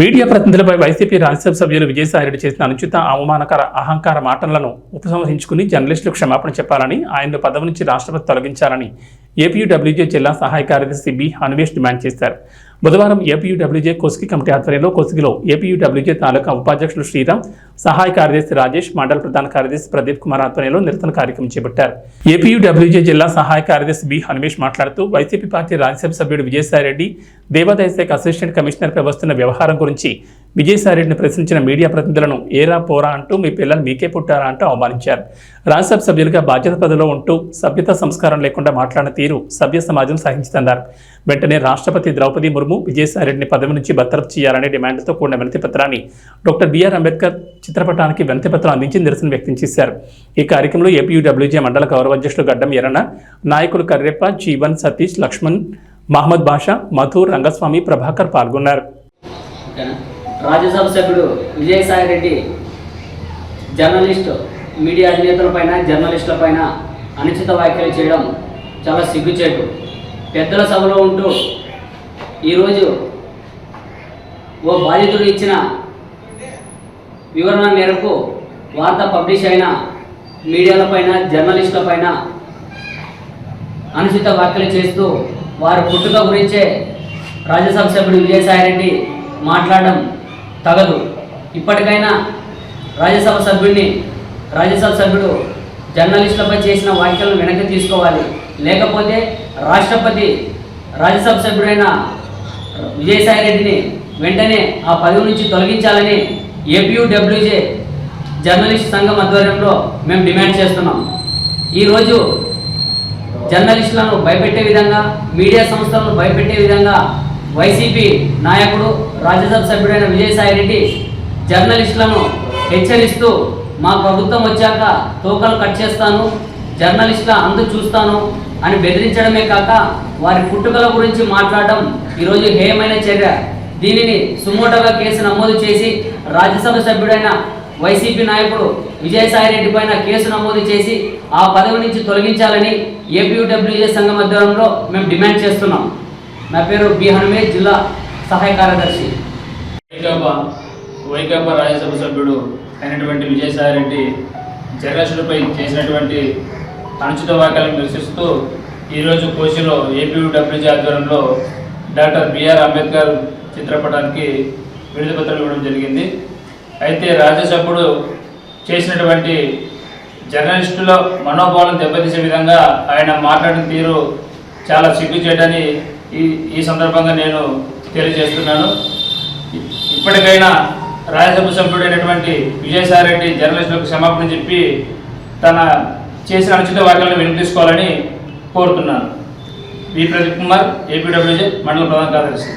Media ప్రతినిధులపై YCP Rajya Sabha సభ్యులు విజయసాయిరెడ్డి చేసిన అనుచిత అవమానకర అహంకార మాటలను ఉపసంహరించుకుని జర్నలిస్టులు క్షమాపణ చెప్పాలని ఆయనను పదవి నుంచి రాష్ట్రపతి తొలగించాలని ఏపీయూడబ్ల్యూజే జిల్లా సహాయ కార్యదర్శి బి హన్వేష్ డిమాండ్ చేశారు. బుధవారం ఏపీయూడబ్ల్యూజే కోస్గి కమిటీ ఆధ్వర్యంలో కోస్గిలో ఏపీయూడబ్ల్యూజే తాలూకా ఉపాధ్యక్షులు శ్రీరామ్ సహాయ కార్యదర్శి రాజేష్ మండల ప్రధాన కార్యదర్శి ప్రదీప్ కుమార్ ఆధ్వర్యంలో నిరసన కార్యక్రమం చేపట్టారు. ఏపీయూడబ్ల్యూజే జిల్లా సహాయ కార్యదర్శి బి హనుమేష్ మాట్లాడుతూ వైసీపీ పార్టీ రాజ్యసభ సభ్యుడు విజయసాయిరెడ్డి దేవాదాయ శాఖ అసిస్టెంట్ కమిషనర్పై వస్తున్న వ్యవహారం గురించి విజయసాయిరెడ్డిని ప్రశ్నించిన మీడియా ప్రతినిధులను ఏరా పోరా అంటూ మీ పిల్లలు మీకే పుట్టారా అంటూ అవమానించారు. రాజ్యసభ సభ్యులుగా బాధ్యత పదవిలో ఉంటూ సభ్యత సంస్కారం లేకుండా మాట్లాడిన తీరు సభ్య సమాజం సహించిందన్నారు. వెంటనే రాష్ట్రపతి ద్రౌపది ముర్ము విజయసాయిరెడ్డిని పదవి నుంచి బర్తరఫ్ చేయాలనే డిమాండ్తో కూడిన వినతి పత్రాన్ని డాక్టర్ బిఆర్ అంబేద్కర్ చిత్రపటానికి వినతి పత్రం అందించి నిరసన వ్యక్తం చేశారు. ఈ కార్యక్రమంలో ఏపీయూడబ్ల్యూజే మండల గౌరవ అధ్యక్షులు గడ్డం ఎర్రన నాయకులు కర్రెప్ప జీవన్ సతీష్ లక్ష్మణ్ మహమ్మద్ బాషా మధు రంగస్వామి ప్రభాకర్ పాల్గొన్నారు. రాజ్యసభ సభ్యుడు విజయసాయి రెడ్డి జర్నలిస్టు మీడియా అధినేతల పైన జర్నలిస్టుల పైన అనుచిత వ్యాఖ్యలు చేయడం చాలా సిగ్గుచేటు. పెద్దల సభలో ఉంటూ ఈరోజు ఓ బాధితుడు ఇచ్చిన వివరణ మేరకు వార్త పబ్లిష్ అయిన మీడియాలపైన జర్నలిస్టులపైన అనుచిత వ్యాఖ్యలు చేస్తూ వారి పుట్టుక గురించే రాజ్యసభ సభ్యుడు విజయసాయిరెడ్డి మాట్లాడడం తగదు. ఇప్పటికైనా రాజ్యసభ సభ్యుడిని రాజ్యసభ సభ్యుడు జర్నలిస్టులపై చేసిన వ్యాఖ్యలను వెనక్కి తీసుకోవాలి. లేకపోతే రాష్ట్రపతి రాజ్యసభ సభ్యుడైన విజయసాయిరెడ్డిని వెంటనే ఆ పదవి నుంచి తొలగించాలని ఏపీయూడబ్ల్యూజే జర్నలిస్ట్ సంఘం ఆధ్వర్యంలో మేము డిమాండ్ చేస్తున్నాం. ఈరోజు జర్నలిస్టులను భయపెట్టే విధంగా మీడియా సంస్థలను భయపెట్టే విధంగా వైసీపీ నాయకుడు రాజ్యసభ సభ్యుడైన విజయసాయిరెడ్డి జర్నలిస్టులను హెచ్చరిస్తూ మా ప్రభుత్వం వచ్చాక తోకలు కట్ చేస్తాను జర్నలిస్టుల అందు చూస్తాను అని బెదిరించడమే కాక వారి పుట్టుకల గురించి మాట్లాడడం ఈరోజు హేయమైన చర్య. దీనిని సుమోటోగా కేసు నమోదు చేసి రాజ్యసభ సభ్యుడైన వైసీపీ నాయకుడు విజయసాయిరెడ్డి పైన కేసు నమోదు చేసి ఆ పదవి నుంచి తొలగించాలని ఏపీయూడబ్ల్యూజే సంఘం ఆధ్వర్యంలో మేము డిమాండ్ చేస్తున్నాం. నా పేరు బి జిల్లా సహాయ కార్యదర్శి. వైకాపా వైకాపా రాజ్యసభ సభ్యుడు అయినటువంటి విజయసాయిరెడ్డి జర్నలిస్టులపై చేసినటువంటి అనుచిత వ్యాఖ్యలను నిరసిస్తూ ఈరోజు కోచిలో ఏపీడబ్ల్యూజీ ఆధ్వర్యంలో డాక్టర్ బిఆర్ అంబేద్కర్ చిత్రపటానికి విడుదల పత్రం ఇవ్వడం జరిగింది. అయితే రాజ్యసభ్యుడు చేసినటువంటి జర్నలిస్టుల మనోభావాలను దెబ్బతీసే విధంగా ఆయన మాట్లాడిన తీరు చాలా సిగ్గుచేటని ఈ ఈ సందర్భంగా నేను తెలియజేస్తున్నాను. ఇప్పటికైనా రాజ్యసభ సభ్యుడైనటువంటి విజయసాయిరెడ్డి జర్నలిస్టులకు క్షమాపణ చెప్పి తన చేసిన అనుచిత వాక్యాలను వినిపించుకోవాలని కోరుతున్నాను. వి ప్రదీప్ కుమార్ ఏపీడబ్ల్యూజే మండల ప్రధాన కార్యదర్శి.